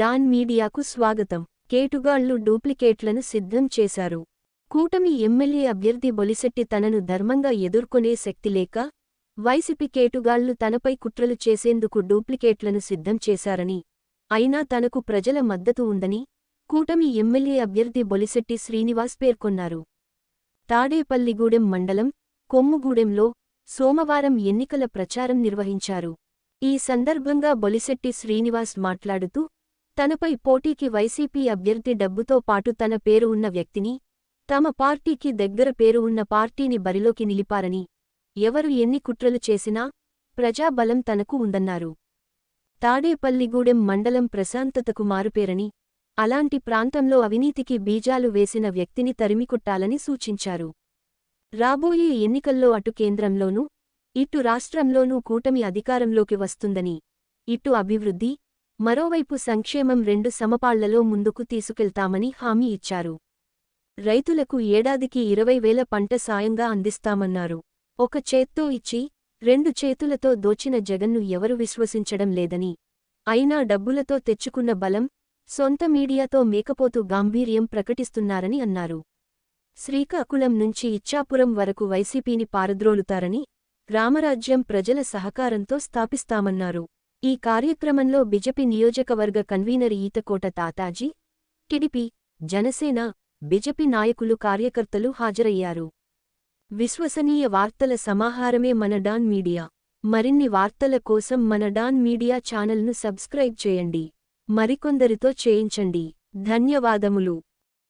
Don మీడియాకు స్వాగతం. కేటుగాళ్ళు డూప్లికేట్లను సిద్ధం చేశారు. కూటమి ఎమ్మెల్యే అభ్యర్థి బొలిశెట్టి తనను ధర్మంగా ఎదుర్కొనే శక్తి లేక వైసీపీ కేటుగాళ్ళు తనపై కుట్రలు చేసేందుకు డూప్లికేట్లను సిద్ధం చేశారని అయినా తనకు ప్రజల మద్దతు ఉందని కూటమి ఎమ్మెల్యే అభ్యర్థి బొలిశెట్టి శ్రీనివాస్ పేర్కొన్నారు. తాడేపల్లిగూడెం మండలం కొమ్ముగూడెంలో సోమవారం ఎన్నికల ప్రచారం నిర్వహించారు. ఈ సందర్భంగా బొలిశెట్టి శ్రీనివాస్ మాట్లాడుతూ తనపై పోటీకి వైసీపీ అభ్యర్థి డబ్బుతో పాటు తన పేరు ఉన్న వ్యక్తిని తమ పార్టీకి దగ్గర పేరు ఉన్న పార్టీని బరిలోకి నిలిపారని ఎవరు ఎన్ని కుట్రలు చేసినా ప్రజాబలం తనకు ఉందన్నారు. తాడేపల్లిగూడెం మండలం ప్రశాంతతకు మారుపేరని అలాంటి ప్రాంతంలో అవినీతికి బీజాలు వేసిన వ్యక్తిని తరిమికొట్టాలని సూచించారు. రాబోయే ఎన్నికల్లో అటు కేంద్రంలోనూ ఇటు రాష్ట్రంలోనూ కూటమి అధికారంలోకి వస్తుందని ఇటు అభివృద్ధి మరోవైపు సంక్షేమం రెండు సమపాళ్ళలో ముందుకు తీసుకెళ్తామని హామీ ఇచ్చారు. రైతులకు ఏడాదికి ఇరవై వేల పంట సాయంగా అందిస్తామన్నారు. ఒక చేత్తో ఇచ్చి రెండు చేతులతో దోచిన జగన్ను ఎవరు విశ్వసించడం లేదని. అయినా డబ్బులతో తెచ్చుకున్న బలం సొంత మీడియాతో మేకపోతు గాంభీర్యం ప్రకటిస్తున్నారని అన్నారు. శ్రీకాకుళం నుంచి ఇచ్చాపురం వరకు వైసీపీని పారద్రోలుతారని రామరాజ్యం ప్రజల సహకారంతో స్థాపిస్తామన్నారు. ఈ కార్యక్రమంలో బిజెపి నియోజకవర్గ convener Eethakota Tataji TDP Janasena BJP నాయకులు కార్యకర్తలు హాజరయ్యారు. విశ్వసనీయ వార్తల సమాహారమే మన డాన్ మీడియా. మరిన్ని వార్తల కోసం మన డాన్ మీడియా ఛానల్ను సబ్స్క్రైబ్ చేయండి. మరికొందరితో చేయించండి. ధన్యవాదములు.